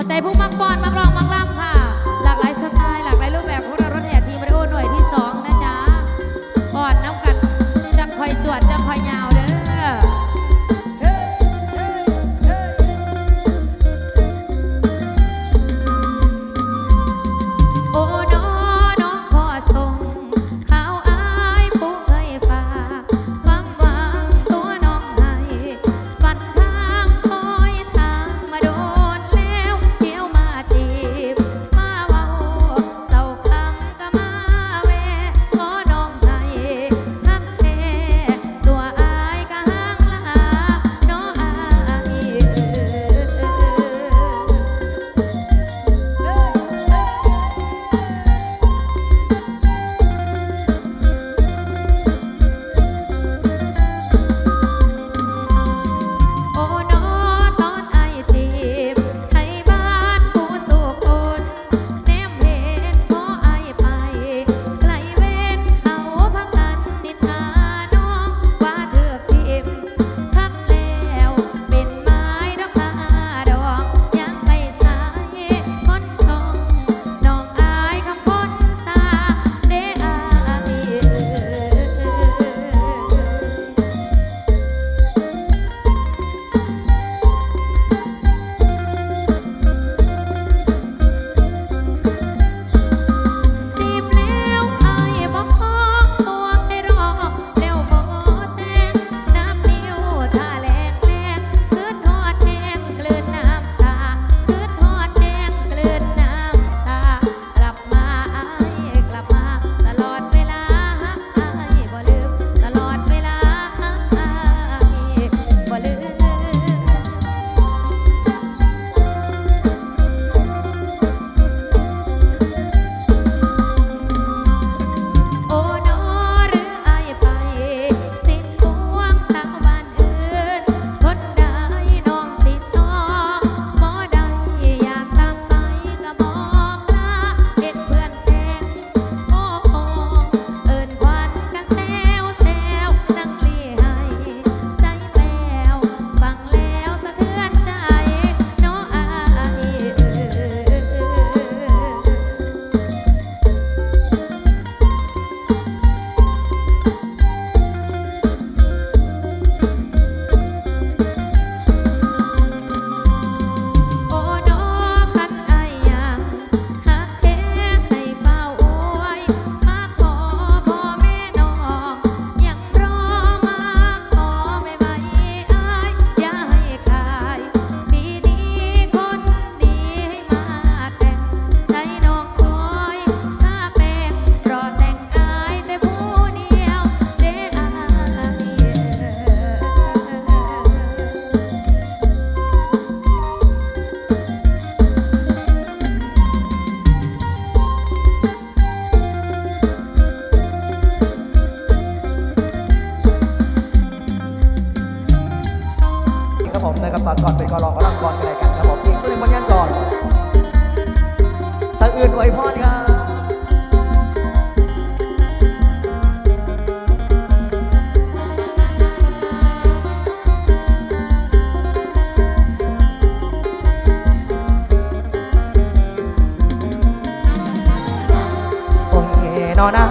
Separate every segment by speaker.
Speaker 1: เอาใจผู้มักฟอนมักร้องมักล่ำค่ะ นอนนะ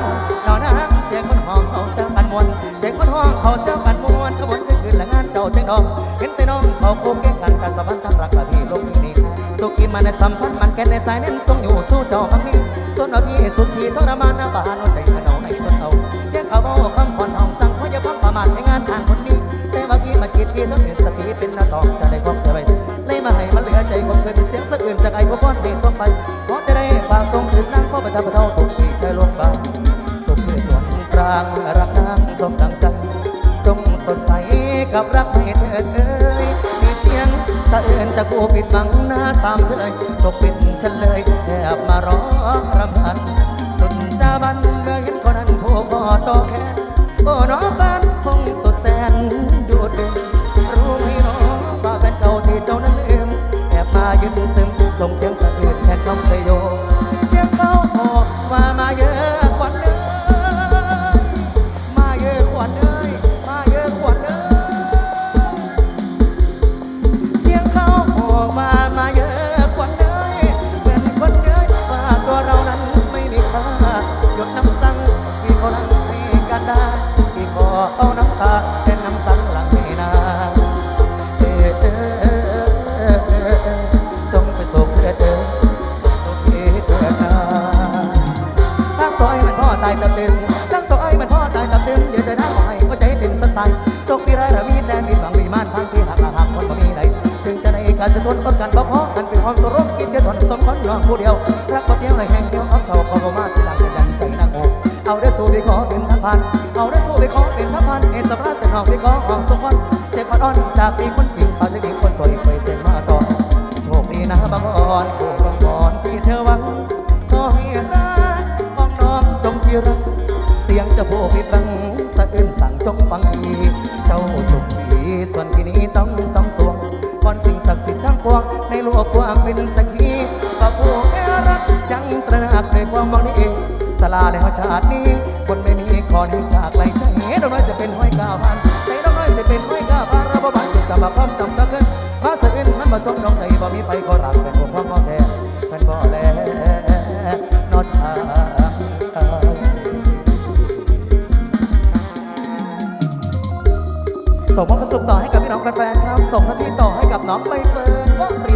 Speaker 1: นอนนะเสี
Speaker 2: ยงคนห้องเขาเสียงกันมวนเสียงคนห้องเขาเสียงกันมวนขบวนขึ้นละงานเจ้าเจ้าน้องเห็นแต่น้องเขาโค้งแก่กันกันสะบันทั้งรักกับพี่ลงนี้สุขีมันในสัมพันธ์มันแก่ในสายเน้นทรงอยู่สู้เจ้าพังนี้ส่วนเอาที่สุดที่ทรมานหน้าบ้านเอาใจขนเอาในต้นเอาเรียกเขาว่าคำขวัญห้องสั่งเขาอย่าพักประมาทในงานทางคนนี้แต่ว่าพี่มาคิดที่ต้องเห็นสติเป็นนาตองจะได้ครอบจะไปเลยมาให้มันเหลือใจคนเกินเสียงสะอื่นจากไอ้พวกพ่อเพลงส่งไปเพราะจะได้ฝากส่งถึงนางพ่อประทับประเท่าทุกที่ใจลงบางางรักนางสมดังใจจงสดใสกับรักให้เถิดเอ่ยมีเสียงสะเอื่นจากผู้ปิดบังหน้าตามเฉยตกเป็นฉันเลยแอบมาร้องรำพันสุดจาบันเมื่อเห็นคนนั้นผู้คอต่อแขนโอ้น้องบ้านคงสดแสนดูดดื่มรู้ไหมน้องว่าเป็นเก่าที่เจ้านั้นลืมแอบมายืนซึมส่งเสียงสะอื่นแทนคำเพยโย ผิดรังสะอื้นสั่งจงฟังดีเจ้าสุขดีส่วนที่นี้ต้องต้องสวงบอนสิ่งศักดิ์สิทธิ์ทั้งปวงในหลกความเป็นสักขีพระผู้แอรักยังตระหนักในความหวังนี้เองสลาในวชาตินี้คนไม่มีขอนี้จากไรใจดอกน้อยจะเป็นห้อยก้าพันใจดอกน้อยจะเป็นห้อยก้าพันระบบบันจะมาพร้อมจำตะเกิน
Speaker 1: มาะสะอื้นมันมาสมน้องใจ ส่งความสุ
Speaker 2: ขต่อให้กับพี่น้องแฟนๆครับ ส่ง
Speaker 3: ทันที
Speaker 2: ต่อให้กับน้องใบ
Speaker 1: เฟิร์น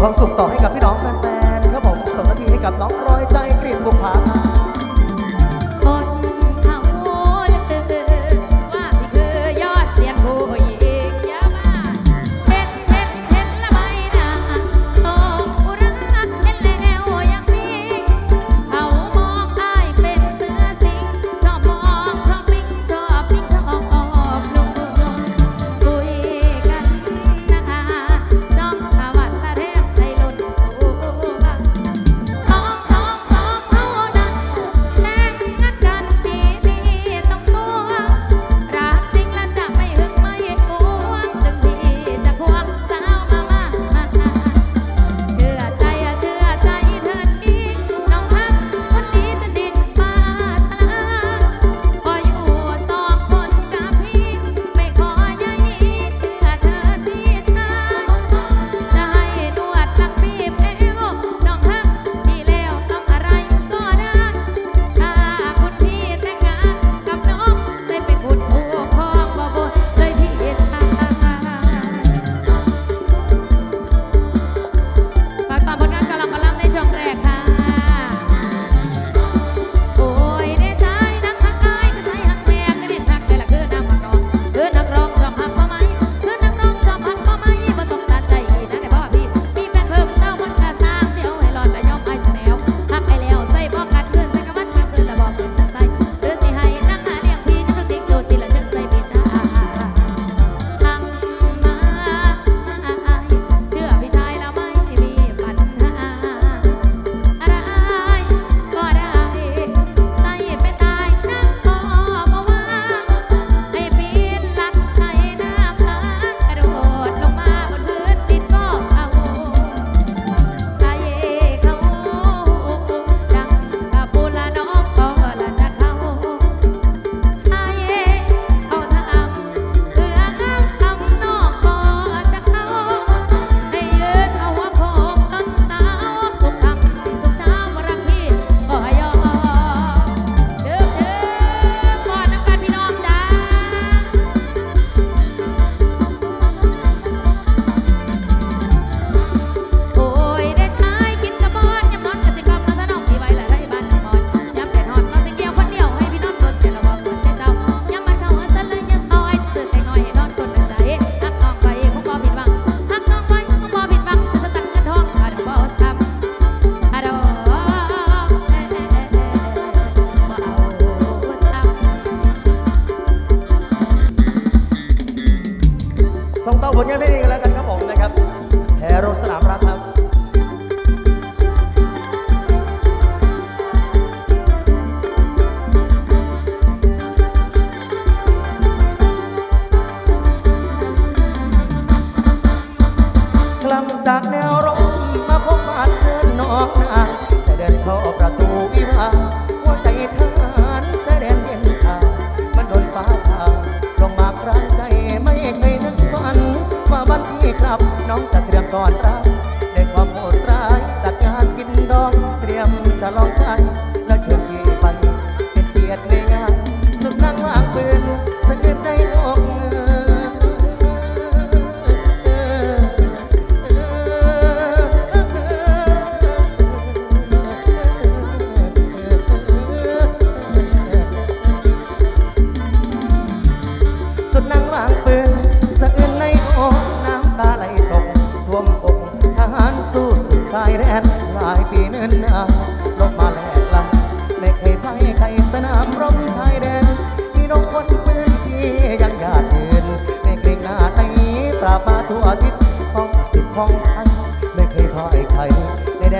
Speaker 1: ความสุขต่อให้กับพี่น้องแฟนๆครับผมส่งนาทีให้กับน้อง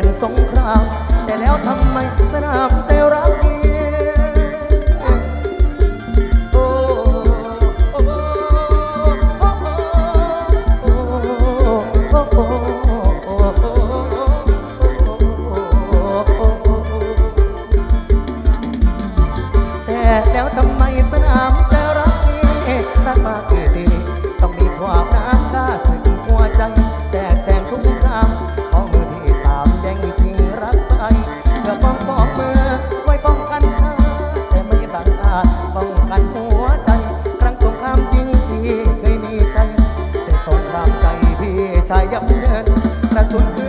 Speaker 1: นสงค
Speaker 2: ราม แต่แล้วทำไมสนาม ชายยับเยินกระสุนปื